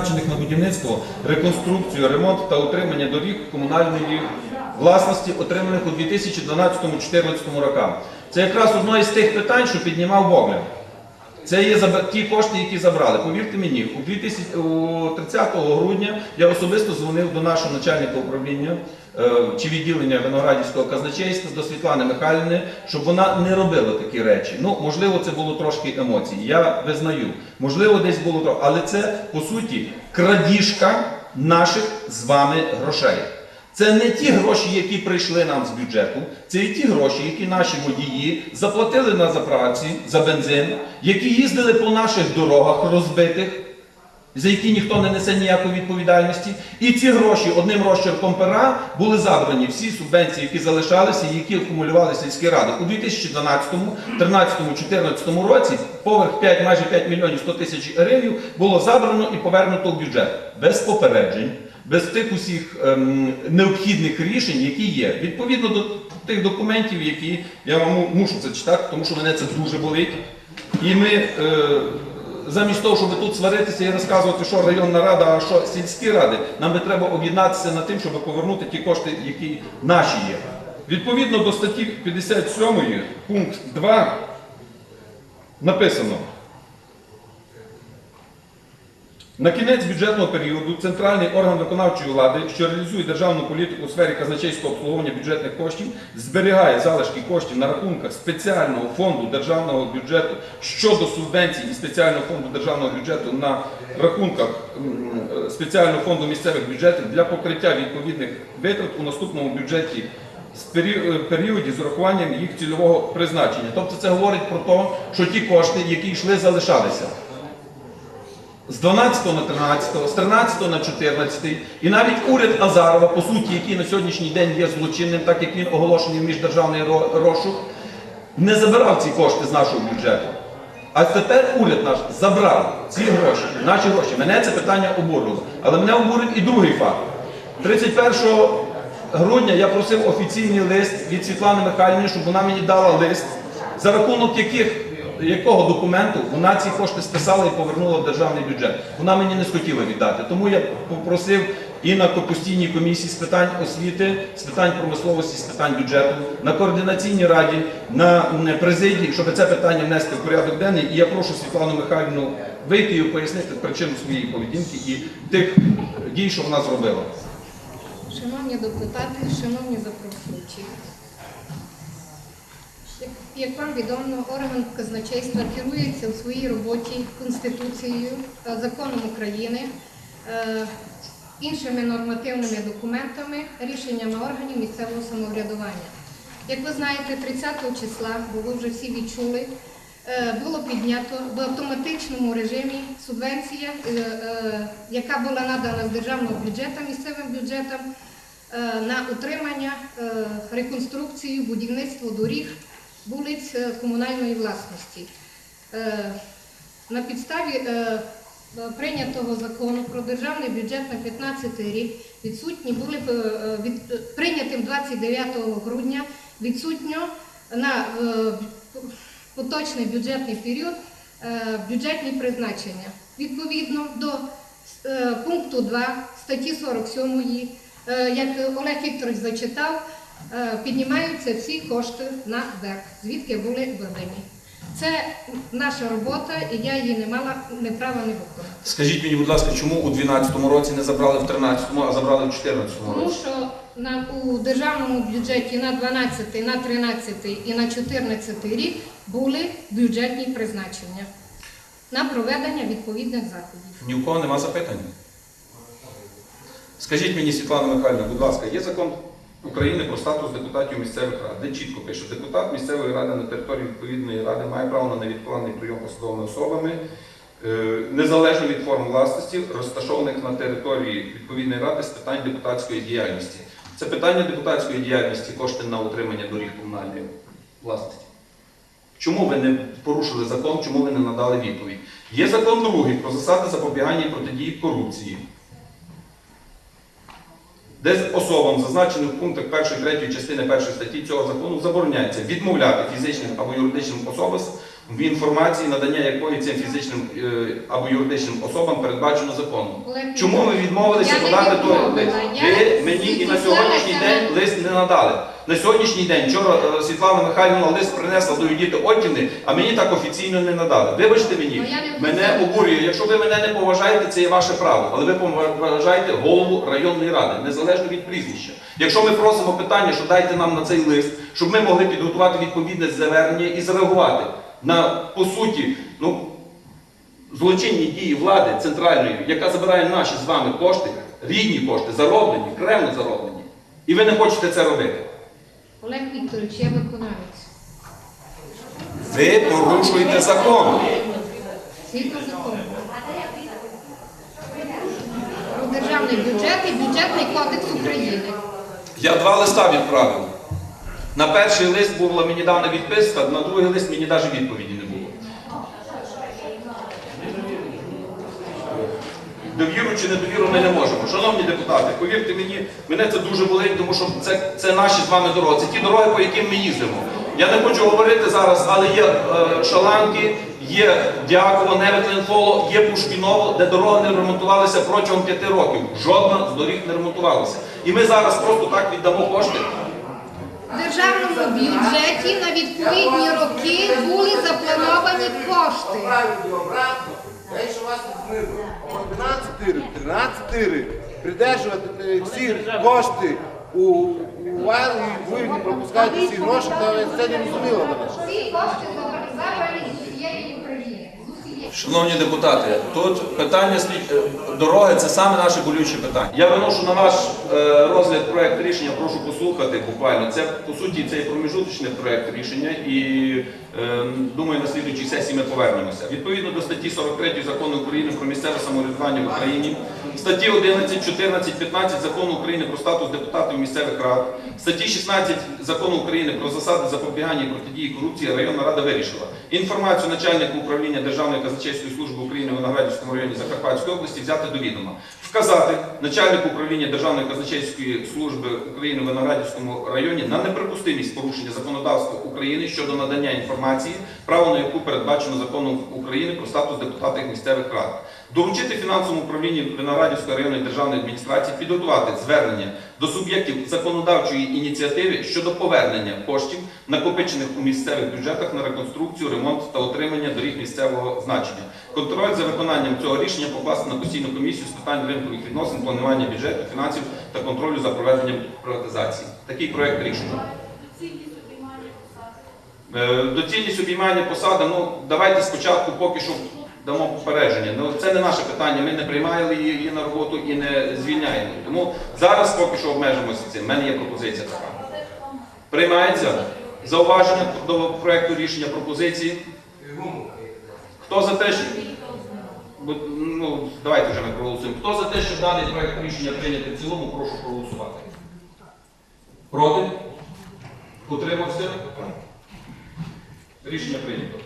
призначених на будівництво, реконструкцію, ремонт та утримання доріг комунальної власності, отриманих у 2012-2014 роках. Це якраз одне із тих питань, що піднімав Богдан. Це є ті кошти, які забрали. Повірте мені, у 30 грудня я особисто дзвонив до нашого начальника управління чи відділення Виноградівського казначейства до Світлани Михайлівни, щоб вона не робила такі речі. Ну, можливо, це було трошки емоцій. Я визнаю. Можливо, десь було трохи, але це по суті крадіжка наших з вами грошей. Це не ті гроші, які прийшли нам з бюджету, це і ті гроші, які наші водії заплатили на заправці за бензин, які їздили по наших дорогах розбитих, за які ніхто не несе ніякої відповідальності. І ці гроші одним розчерком пера були забрані всі субвенції, які залишалися які акумулювали сільські ради. У 2012, 2013, 2014 році поверх 5, майже 5 мільйонів 100 тисяч гривень було забрано і повернуто в бюджет без попереджень. Без тих усіх ем, необхідних рішень, які є, відповідно до тих документів, які я вам мушу це читати, тому що мене це дуже болить. І ми е, замість того, щоб тут сваритися і розказувати, що районна рада, а що сільські ради, нам би треба об'єднатися над тим, щоб повернути ті кошти, які наші є. Відповідно до статті 57 пункт 2 написано. На кінець бюджетного періоду центральний орган виконавчої влади, що реалізує державну політику у сфері казначейського обслуговування бюджетних коштів, зберігає залишки коштів на рахунках спеціального фонду державного бюджету щодо субвенцій і спеціального фонду державного бюджету на рахунках е, спеціального фонду місцевих бюджетів для покриття відповідних витрат у наступному бюджеті з е, періоді з урахуванням їх цільового призначення. Тобто це говорить про те, що ті кошти, які йшли, залишалися з 12 на 13, з 13 на 14, і навіть уряд Азарова, по суті, який на сьогоднішній день є злочинним, так як він оголошений в міждержавний розшук, не забирав ці кошти з нашого бюджету. А тепер уряд наш забрав ці гроші, наші гроші. Мене це питання обурило. Але мене обурив і другий факт. 31 грудня я просив офіційний лист від Світлани Михайлівни, щоб вона мені дала лист, за рахунок яких, якого документу вона ці кошти списала і повернула в державний бюджет. Вона мені не схотіла віддати. Тому я попросив і на постійній комісії з питань освіти, з питань промисловості, з питань бюджету, на координаційній раді, на президії, щоб це питання внести в порядок денний. І я прошу Світлану Михайлівну вийти і пояснити причину своєї поведінки і тих дій, що вона зробила. Шановні депутати, шановні запрошуючі, як, вам відомо, орган казначейства керується у своїй роботі Конституцією, законом України, е, іншими нормативними документами, рішеннями органів місцевого самоврядування. Як ви знаєте, 30 числа, бо ви вже всі відчули, е, було піднято в автоматичному режимі субвенція, е, яка була надана з державного бюджету місцевим бюджетам на утримання, реконструкцію, будівництво доріг, вулиць е, комунальної власності. Е, На підставі е, прийнятого закону про державний бюджет на 2015 рік відсутні були від, прийнятим 29 грудня відсутньо на поточний бюджетний період бюджетні призначення. Відповідно до пункту 2 статті 47, е, як Олег Вікторович зачитав, піднімаються всі кошти на ДЕК, звідки були введені. Це наша робота, і я її не мала не права не виконати. Скажіть мені, будь ласка, чому у 2012 році не забрали в 2013, а забрали в 2014 Тому році? що на, у державному бюджеті на 12, на 13 і на 14 рік були бюджетні призначення на проведення відповідних заходів. Ні у кого нема запитань. Скажіть мені, Світлана Михайлівна, будь ласка, є закон України про статус депутатів місцевих рад, де чітко пише, депутат місцевої ради на території відповідної ради має право на невідкладний прийом посадовими особами, е, незалежно від форм власності, розташованих на території відповідної ради з питань депутатської діяльності. Це питання депутатської діяльності, кошти на утримання доріг комунальної власності. Чому ви не порушили закон, чому ви не надали відповідь? Є закон другий про засади запобігання і протидії корупції, де особам, зазначеним в пунктах 1 3 частини 1 статті цього закону, забороняється відмовляти фізичним або юридичним особам в інформації, надання якої цим фізичним е, або юридичним особам передбачено законом. Олег Чому ви відмовилися Я не подати той лист? я Ви мені і на відіслалася сьогоднішній на- день лист не надали. На сьогоднішній день вчора е, Світлана Михайлівна лист принесла до Юдіти Оттіни, а мені так офіційно не надали. Вибачте мені, Ну, я не мене офіційно. обурює. Якщо ви мене не поважаєте, це є ваше право. Але ви поважаєте голову районної ради, незалежно від прізвища. Якщо ми просимо питання, що дайте нам на цей лист, щоб ми могли підготувати відповідне звернення і зреагувати на по суті, ну злочинні дії влади центральної, яка забирає наші з вами кошти, рідні кошти, зароблені, кремно зароблені. І ви не хочете це робити. Олег Вікторович, я виконавець. Ви порушуєте закон. Згідно закону. Про державний бюджет і бюджетний кодекс України. Я два листа відправив. На перший лист була мені дана відписка, на другий лист мені навіть відповіді не було. Довіру чи недовіру ми не можемо. Шановні депутати, повірте мені, мене це дуже болить, тому що це, це наші з вами дороги. Це ті дороги, по яким ми їздимо. Я не хочу говорити зараз, але є е, Шаланки, є Дяково, Неветленфоло, є Пушкіново, де дороги не ремонтувалися протягом п'яти років. Жодна з доріг не ремонтувалася. І ми зараз просто так віддамо кошти. Державному бюджеті на відповідні роки були заплановані кошти. Правильно, обратно. Я ще вас не 12 тири, 13 тири. Придержувати всі кошти у, у вас і ви не пропускаєте всі гроші, це не розуміло Всі кошти забрані з усієї. Шановні депутати, тут питання е, дороги це саме наше болюче питання. Я виношу на ваш е, розгляд проект рішення, прошу послухати буквально. Це по суті це проміжуточний проект рішення, і е, думаю, на слідуючій сесії ми повернемося. Відповідно до статті 43 закону України про місцеве самоврядування в Україні, статті 11, 14, 15 закону України про статус депутатів місцевих рад, статті 16 закону України про засади запобігання і протидії корупції районна рада вирішила інформацію начальника управління Державної казначейської служби України в Виноградівському районі Закарпатської області взяти до відома. Вказати начальнику управління Державної казначейської служби України в Виноградівському районі на неприпустимість порушення законодавства України щодо надання інформації, право на яку передбачено законом України про статус депутатів місцевих рад. Доручити фінансовому управлінню Виноградівської районної державної адміністрації підготувати звернення до суб'єктів законодавчої ініціативи щодо повернення коштів, накопичених у місцевих бюджетах на реконструкцію, ремонт та отримання доріг місцевого значення. Контроль за виконанням цього рішення покласти на постійну комісію з питань ринкових відносин, планування бюджету, фінансів та контролю за проведенням приватизації. Такий проект рішення. Е, Доцільність обіймання посади, ну давайте спочатку поки що дамо попередження. Ну це не наше питання. Ми не приймали її, на роботу і не звільняємо. Тому зараз поки що обмежимося цим. У мене є пропозиція така. Приймається зауваження до проєкту рішення пропозиції. Хто за те, що ну, давайте вже ми проголосуємо. Хто за те, щоб даний проект рішення прийняти в цілому, прошу проголосувати. Проти? Утримався? Рішення прийнято.